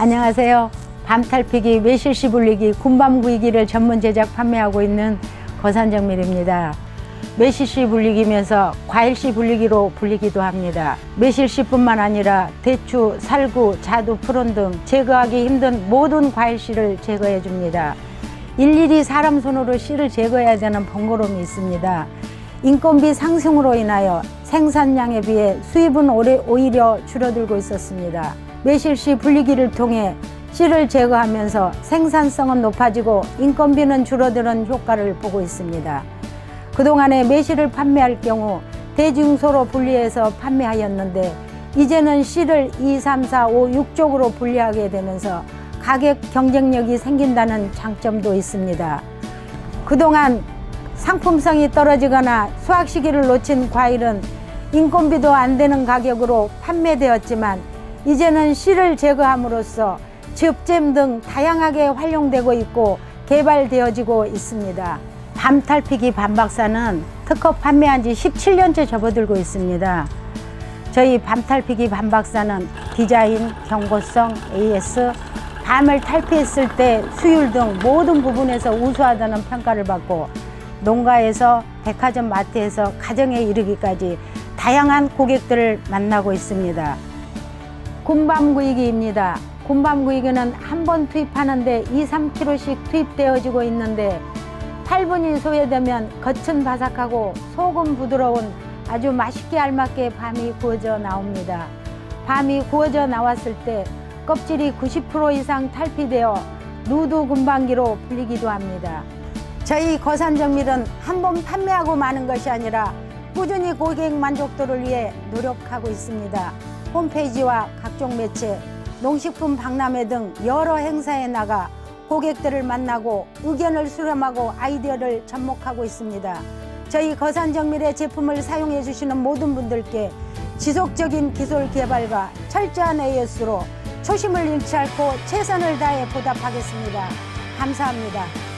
안녕하세요. 밤탈피기, 매실씨 불리기, 군밤구이기를 전문 제작 판매하고 있는 거산정밀입니다. 매실씨 불리기면서 과일씨 불리기로 불리기도 합니다. 매실씨뿐만 아니라 대추, 살구, 자두, 푸른 등 제거하기 힘든 모든 과일씨를 제거해 줍니다. 일일이 사람 손으로 씨를 제거해야 되는 번거로움이 있습니다. 인건비 상승으로 인하여 생산량에 비해 수입은 오히려 줄어들고 있었습니다. 매실씨 분리기를 통해 씨를 제거하면서 생산성은 높아지고 인건비는 줄어드는 효과를 보고 있습니다. 그동안에 매실을 판매할 경우 대중소로 분리해서 판매하였는데 이제는 씨를 2, 3, 4, 5, 6쪽으로 분리하게 되면서 가격 경쟁력이 생긴다는 장점도 있습니다. 그동안 상품성이 떨어지거나 수확 시기를 놓친 과일은 인건비도 안 되는 가격으로 판매되었지만 이제는 씨를 제거함으로써 즙잼 등 다양하게 활용되고 있고 개발되어지고 있습니다. 밤탈피기 밤박사는 특허 판매한 지 17년째 접어들고 있습니다. 저희 밤탈피기 밤박사는 디자인, 경고성, AS, 밤을 탈피했을 때 수율 등 모든 부분에서 우수하다는 평가를 받고 농가에서 백화점 마트에서 가정에 이르기까지 다양한 고객들을 만나고 있습니다. 군밤구이기입니다. 군밤구이기는 한 번 투입하는데 2, 3kg씩 투입되어지고 있는데 8분이 소요되면 겉은 바삭하고 속은 부드러운 아주 맛있게 알맞게 밤이 구워져 나옵니다. 밤이 구워져 나왔을 때 껍질이 90% 이상 탈피되어 누드 군방기로 불리기도 합니다. 저희 거산정밀은 한 번 판매하고 마는 것이 아니라 꾸준히 고객 만족도를 위해 노력하고 있습니다. 홈페이지와 각종 매체, 농식품 박람회 등 여러 행사에 나가 고객들을 만나고 의견을 수렴하고 아이디어를 접목하고 있습니다. 저희 거산정밀의 제품을 사용해 주시는 모든 분들께 지속적인 기술 개발과 철저한 AS로 초심을 잃지 않고 최선을 다해 보답하겠습니다. 감사합니다.